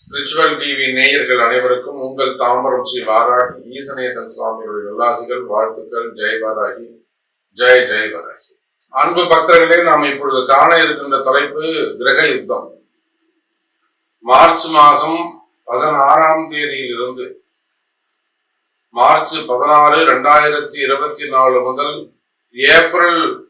Spiritual TV நேயர்கள் அனைவருக்கும் உங்கள் தாம்பரம் ஸ்ரீ வாராகி ஈசனேசன் சுவாமியுடைய நல்லாசிகள் வாழ்த்துக்கள். ஜெய் வாராகி ஜெய் ஜெய் வாராகி. அன்பு பக்தர்களே நாம் இப்பொழுது காண இருக்கின்ற தலைப்பு கிரக யுத்தம். மார்ச் மாதம் பதினாறாம் தேதியிலிருந்து மார்ச் பதினாறு ரெண்டாயிரத்தி இருபத்தி நாலு முதல் ஏப்ரல்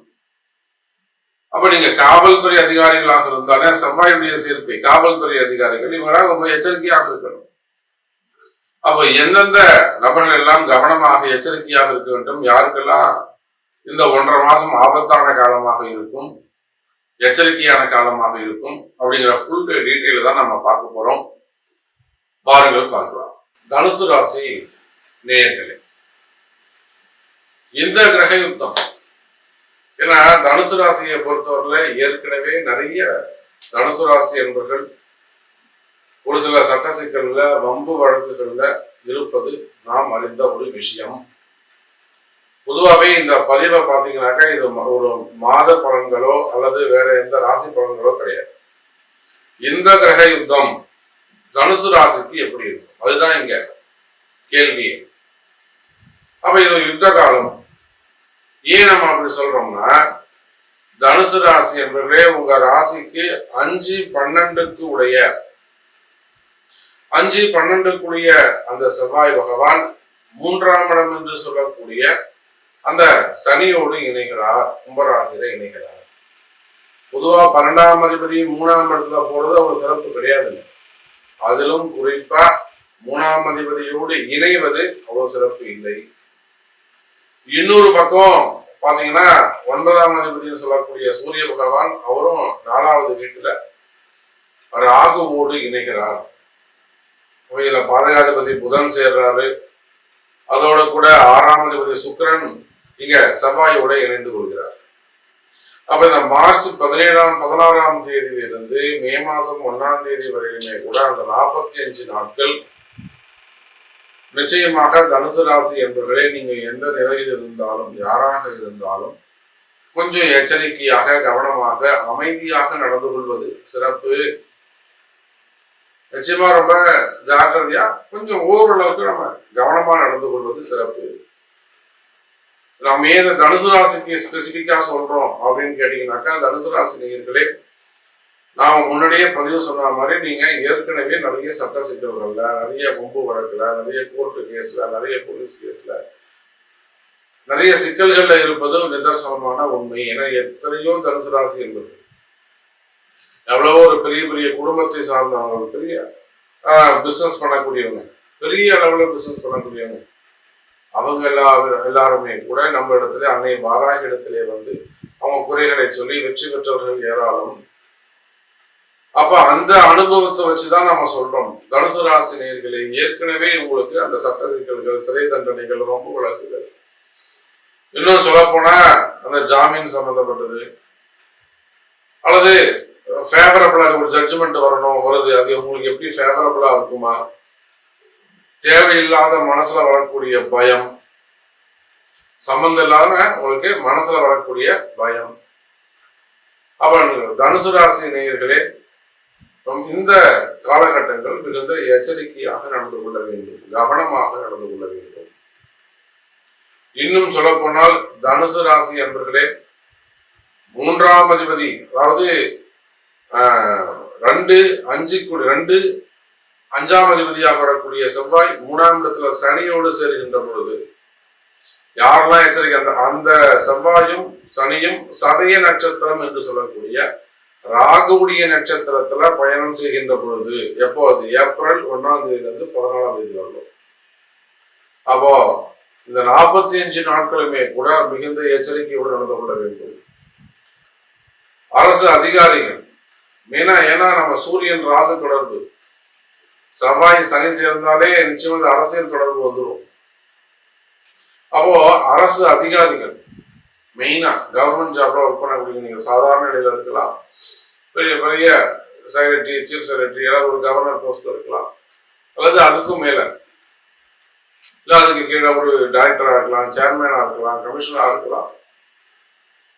அப்ப நீங்க காவல்துறை அதிகாரிகளாக இருந்தாலே செவ்வாயுடைய சேர்க்கை காவல்துறை அதிகாரிகள் இவராக ரொம்ப எச்சரிக்கையாக இருக்கணும். அப்ப எந்தெந்த நபர்கள் எல்லாம் கவனமாக எச்சரிக்கையாக இருக்க வேண்டும்? யாருக்கெல்லாம் இந்த ஒன்றரை மாசம் ஆபத்தான காலமாக இருக்கும்? எச்சரிக்கையான காலமாக இருக்கும்? அப்படிங்கிற ஃபுல் டீட்டெயில் தான் நம்ம பார்க்க போறோம். பாருங்கள் பார்க்கலாம். தனுசு ராசி நேயர்களே இந்த கிரக யுத்தம் ஏன்னா தனுசு ராசியை பொறுத்தவரையில் ஏற்கனவே நிறைய தனுசு ராசி என்பவர்கள் ஒரு சில சட்ட சிக்கல்ல வம்பு வழக்குகள்ல இருப்பது நாம் அறிந்த ஒரு விஷயம். பொதுவாகவே இந்த பதிவை பார்த்தீங்கன்னாக்கா இது ம- ஒரு மாத பலன்களோ அல்லது வேற எந்த ராசி பலன்களோ கிடையாது. இந்த கிரக யுத்தம் தனுசு ராசிக்கு எப்படி இருக்கும்? அதுதான் இங்க கேள்வியே. அப்ப இது யுத்த காலம். ஏன் நம்ம அப்படி சொல்றோம்னா தனுசு ராசி என்பவர்களே உங்க ராசிக்கு அஞ்சு பன்னெண்டுக்கு உடைய அஞ்சு பன்னெண்டுக்குரிய அந்த செவ்வாய் பகவான் மூன்றாம் இடம் என்று சொல்லக்கூடிய அந்த சனியோடு இணைகிறார் கும்பராசியில இணைகிறார். பொதுவா பன்னெண்டாம் அதிபதி மூணாம் இடத்துல போறது அவர் சிறப்பு கிடையாதுங்க. அதிலும் குறிப்பா மூணாம் அதிபதியோடு இணைவது அவ்வளவு சிறப்பு இல்லை. இன்னொரு பக்கம் பாத்தீங்கன்னா ஒன்பதாம் அதிபதினு சொல்லக்கூடிய சூரிய பகவான் அவரும் நாலாவது வீட்டுல ராகுவோடு இணைகிறார். கோயில பாதகாதிபதி புதன் சேர்றாரு. அதோட கூட ஆறாம் அதிபதி சுக்கரன் இங்க செவ்வாயோட இணைந்து கொள்கிறார். அப்ப இந்த மார்ச் பதினேழாம் பதினாறாம் தேதியிலிருந்து மே மாசம் ஒன்னாம் தேதி வரையிலுமே கூட அந்த நாற்பத்தி அஞ்சு நாட்கள் நிச்சயமாக தனுசு ராசி என்பவர்களே நீங்க எந்த நிலையில் இருந்தாலும் யாராக இருந்தாலும் கொஞ்சம் எச்சரிக்கையாக கவனமாக அமைதியாக நடந்து கொள்வது சிறப்பு. நிச்சயமா ரொம்ப ஜாக்கிரதையா கொஞ்சம் ஓரளவுக்கு நம்ம கவனமா நடந்து கொள்வது சிறப்பு. நம்ம ஏன் தனுசு ராசிக்கு ஸ்பெசிபிக்கா சொல்றோம் அப்படின்னு கேட்டீங்கன்னாக்கா தனுசு ராசி நேயர்களே நான் முன்னாடியே பதிவு சொன்ன மாதிரி நீங்க ஏற்கனவே நிறைய சட்ட சிக்கல்கள்ல நிறைய கும்பு வழக்குல நிறைய கோர்ட்டு கேஸ்ல நிறைய போலீஸ் கேஸ்ல நிறைய சிக்கல்கள்ல இருப்பதும் நிதர்சனமான உண்மை. ஏன்னா எத்தனையோ தனுசு ராசி என்பது. எவ்வளவோ ஒரு பெரிய பெரிய குடும்பத்தை சார்ந்தவங்க பெரிய பிசினஸ் பண்ணக்கூடியவங்க பெரிய அளவுல பிசினஸ் பண்ணக்கூடியவங்க. அவங்க எல்லா எல்லாருமே கூட நம்ம இடத்துல அன்னை மாறாக இடத்திலே வந்து அவங்க குறைகளை சொல்லி வெற்றி பெற்றவர்கள் ஏராளம். அப்ப அந்த அனுபவத்தை வச்சுதான் நம்ம சொல்றோம். தனுசு ராசி நேயர்களே ஏற்கனவே உங்களுக்கு அந்த சட்ட சிக்கல்கள் சிறை தண்டனைகள் ரொம்ப வழக்குகள் இன்னும் சொல்ல போனா அந்த ஜாமீன் சம்பந்தப்பட்டது. அல்லது ஃபேவரபிளாக ஒரு ஜட்ஜ்மெண்ட் வரணும் வருது. அது உங்களுக்கு எப்படி ஃபேவரபிளா இருக்குமா? தேவையில்லாத மனசுல வரக்கூடிய பயம். சம்பந்தம் இல்லாம உங்களுக்கு மனசுல வரக்கூடிய பயம். அப்ப தனுசு ராசி நேயர்களே இந்த காலகட்டங்கள் மிகுந்த எச்சரிக்கையாக நடந்து கொள்ள வேண்டும் கவனமாக நடந்து கொள்ள வேண்டும். இன்னும் சொல்ல போனால் தனுசு ராசி என்பர்களே மூன்றாம் அதிபதி அதாவது ஆஹ், ரெண்டு அஞ்சு ரெண்டு அஞ்சாம் அதிபதியாக வரக்கூடிய செவ்வாய் மூணாம் இடத்துல சனியோடு சேருகின்ற பொழுது யாரெல்லாம் எச்சரிக்கை அந்த அந்த செவ்வாயும் சனியும் சதய நட்சத்திரம் என்று சொல்லக்கூடிய ராகுடைய நட்சத்திரத்துல பயணம் செய்கின்ற பொழுது எப்போ அது ஏப்ரல் ஒன்னாம் தேதியில இருந்து பதினாலாம் தேதி வரலாம் அப்போ இந்த நாற்பத்தி அஞ்சு நாட்களுமே கூட மிகுந்த எச்சரிக்கையோடு நடந்து கொள்ள வேண்டும். அரசு அதிகாரிகள் மெயினா ஏன்னா நம்ம சூரியன் ராகு தொடர்பு. செவ்வாய் சனி சேர்ந்தாலே நிச்சயம் அரசியல் தொடர்பு வந்துடும் அப்போ அரசு அதிகாரிகள் மெயினா கவர்மெண்ட் ஜாப்ல ஒர்க் பண்ணக்கூடிய நீங்க சாதாரண நிலையில இருக்கலாம். பெரிய பெரிய செக்ரட்டரி சீஃப் செக்ரட்டரி ஏதாவது ஒரு கவர்னர் போஸ்ட்ல இருக்கலாம். அல்லது அதுக்கும் மேல. இல்ல அதுக்கு கீழே ஒரு டைரக்டரா இருக்கலாம் சேர்மேனா இருக்கலாம் கமிஷனரா இருக்கலாம்.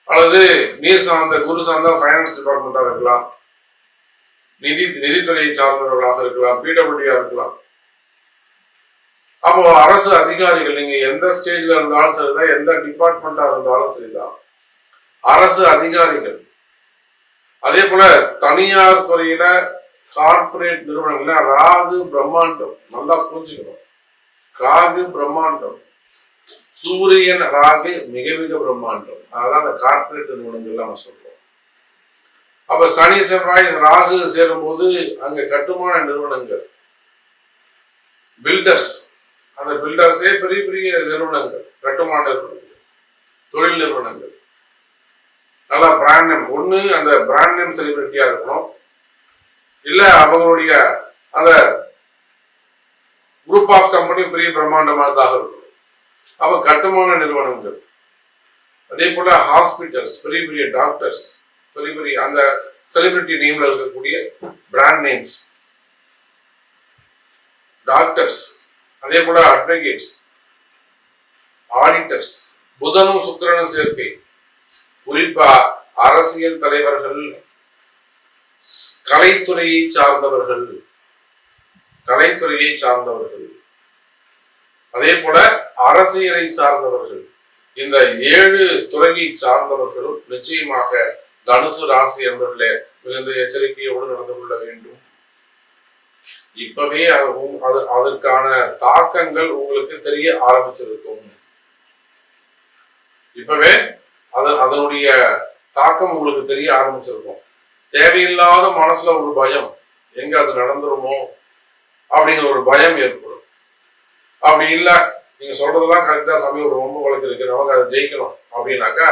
அல்லது நீர் சார்ந்த குரு சார்ந்த ஃபைனான்ஸ் டிபார்ட்மெண்டா இருக்கலாம். நிதி நிதித்துறையை சார்ந்தவர்களாக இருக்கலாம் பிடபிள்யூடியா இருக்கலாம். அப்போ அரசு அதிகாரிகள் நீங்க எந்த ஸ்டேஜ்ல இருந்தாலும் சரிதான் எந்த டிபார்ட்மெண்டா இருந்தாலும் சரிதான். அரசு அதிகாரிகள். அதே போல தனியார் துறையில கார்ப்பரேட் நிறுவனங்கள்ல ராகு பிரம்மாண்டம் நல்லா புரிஞ்சுக்கணும். ராகு பிரம்மாண்டம். சூரியன் ராகு மிக மிக பிரம்மாண்டம். அதான் அந்த கார்ப்பரேட் நிறுவனங்கள் நம்ம சொல்றோம். அப்ப சனி செவ்வாய் ராகு சேரும்போது அங்க கட்டுமான நிறுவனங்கள் பில்டர்ஸ் அந்த பில்டர்ஸே பெரிய பெரிய நிறுவனங்கள் கட்டுமான நிறுவனங்கள் தொழில் நிறுவனங்கள். நல்லா பிராண்ட் நேம் ஒன்று அந்த பிராண்ட் நேம் செலிபிரிட்டியா இருக்கணும். இல்லை அவங்களுடைய அந்த குரூப் ஆஃப் கம்பெனி பெரிய பிரம்மாண்டமானதாக இருக்கணும். அப்ப கட்டுமான நிறுவனங்கள். அதே போல ஹாஸ்பிட்டல்ஸ் பெரிய பெரிய டாக்டர்ஸ் பெரிய பெரிய அந்த செலிபிரிட்டி நேம்ல இருக்கக்கூடிய பிராண்ட் நேம்ஸ் டாக்டர்ஸ் அதே போல அட்வொகேட்ஸ் ஆடிட்டர்ஸ் புதனும் சுக்கரனும் சேர்க்கை. குறிப்பா அரசியல் தலைவர்கள் கலைத்துறையை சார்ந்தவர்கள் கலைத்துறையை சார்ந்தவர்கள். அதே போல அரசியலை சார்ந்தவர்கள். இந்த ஏழு துறையை சார்ந்தவர்களும் நிச்சயமாக தனுசு ராசி என்பவர்களே மிகுந்த எச்சரிக்கையோடு நடந்து கொள்ள வேண்டும். இப்பவே அது அது அதற்கான தாக்கங்கள் உங்களுக்கு தெரிய ஆரம்பிச்சிருக்கும். இப்பவே அது அதனுடைய தாக்கம் உங்களுக்கு தெரிய ஆரம்பிச்சிருக்கும். தேவையில்லாத மனசுல ஒரு பயம் எங்க அது நடந்துருமோ அப்படிங்கிற ஒரு பயம் ஏற்படும். அப்படி இல்லை நீங்க சொல்றதெல்லாம் கரெக்டா சமயம் ஒரு ரொம்ப வழக்கு இருக்கு நமக்கு அதை ஜெயிக்கணும் அப்படின்னாக்கா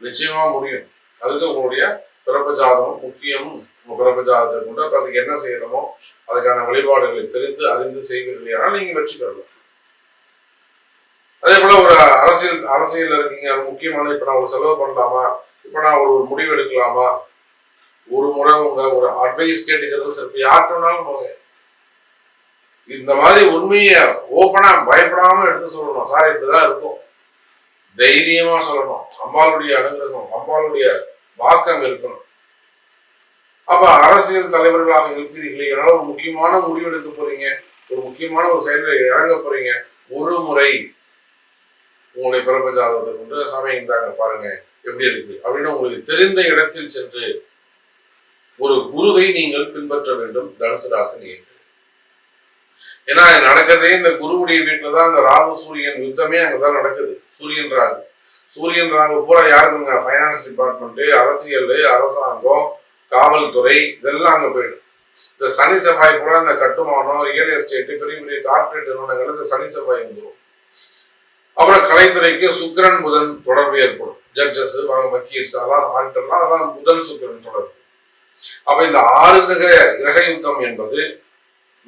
நிச்சயமா முடியும். அதுக்கு உங்களுடைய பிறப்பு ஜாதகம் முக்கியம் பிறப்பு ஜாதகத்தை கொண்டு அப்போ அதுக்கு என்ன செய்யணுமோ அதுக்கான வழிபாடுகளை தெரிந்து அறிந்து செய்வீர்கள் ஆனால் நீங்க வெற்றி பெறலாம். அதே போல ஒரு அரசியல் அரசியல் இருக்கீங்க முக்கியமான இப்ப நான் ஒரு செலவு பண்ணலாமா? இப்ப நான் ஒரு முடிவு எடுக்கலாமா? ஒரு முறை உங்க ஒரு அட்வைஸ் கேட்டுக்கிறது சிறப்பு. யார்கிட்டனாலும் போங்க. இந்த மாதிரி உண்மையை ஓப்பனா பயப்படாம எடுத்து சொல்லணும். சார் இப்படிதான் இருக்கும். தைரியமா சொல்லணும். அம்பாளுடைய அனுகிரகம் அம்பாளுடைய வாக்கம் இருக்கணும். அப்ப அரசியல் தலைவர்களாக இருப்பீர்களே என்னால ஒரு முக்கியமான முடிவு எடுக்க போறீங்க. ஒரு முக்கியமான ஒரு செயலில் இறங்க போறீங்க. ஒரு முறை உங்களுடைய பிறப்பு ஜாதகத்தை கொண்டு சாமி இருந்தாங்க பாருங்க எப்படி இருக்கு? அப்படின்னு உங்களுக்கு தெரிந்த இடத்தில் சென்று ஒரு குருவை நீங்கள் பின்பற்ற வேண்டும் தனுசு ராசி ஏன்னா நடக்கிறதே இந்த குருவுடைய வீட்டுல தான் இந்த ராகு சூரியன் யுத்தமே அங்கதான் நடக்குது. சூரியன் ராகு. சூரியன்றாங்க பூரா யாருக்குங்க? ஃபைனான்ஸ் டிபார்ட்மெண்ட் அரசியல் அரசாங்கம் காவல்துறை இதெல்லாம் அங்க போயிடும். இந்த சனி செவ்வாய் கூட இந்த கட்டுமானம் ரியல் எஸ்டேட் பெரிய பெரிய கார்பரேட் நிறுவனங்கள் இந்த சனி செவ்வாய் வந்துடும் அப்புறம் கலைத்துறைக்கு சுக்கிரன் புதன் தொடர்பு ஏற்படும். ஜட்ஜஸ் வக்கீல்ஸ் அதெல்லாம் ஆல்டர்லாம் அதெல்லாம் புதன் சுக்கிரன் தொடர்பு. அப்ப இந்த ஆறு கிரக கிரக யுத்தம் என்பது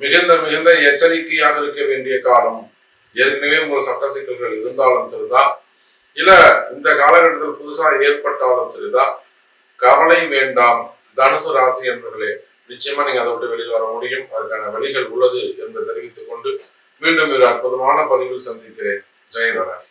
மிகுந்த மிகுந்த எச்சரிக்கையாக இருக்க வேண்டிய காலம். ஏற்கனவே உங்கள் சட்ட சிக்கல்கள் இருந்தாலும் சரிதான் இல்ல இந்த காலகட்டத்தில் புதுசா ஏற்பட்டாலும் சரிதான் கவலை வேண்டாம். தனுசு ராசி என்பர்களே நிச்சயமா நீங்க அதை விட்டு வெளியில் வர முடியும். அதுக்கான வழிகள் உள்ளது என்று தெரிவித்துக் கொண்டு மீண்டும் ஒரு அற்புதமான பதிவில் சந்திக்கிறேன். ஜெயவராய்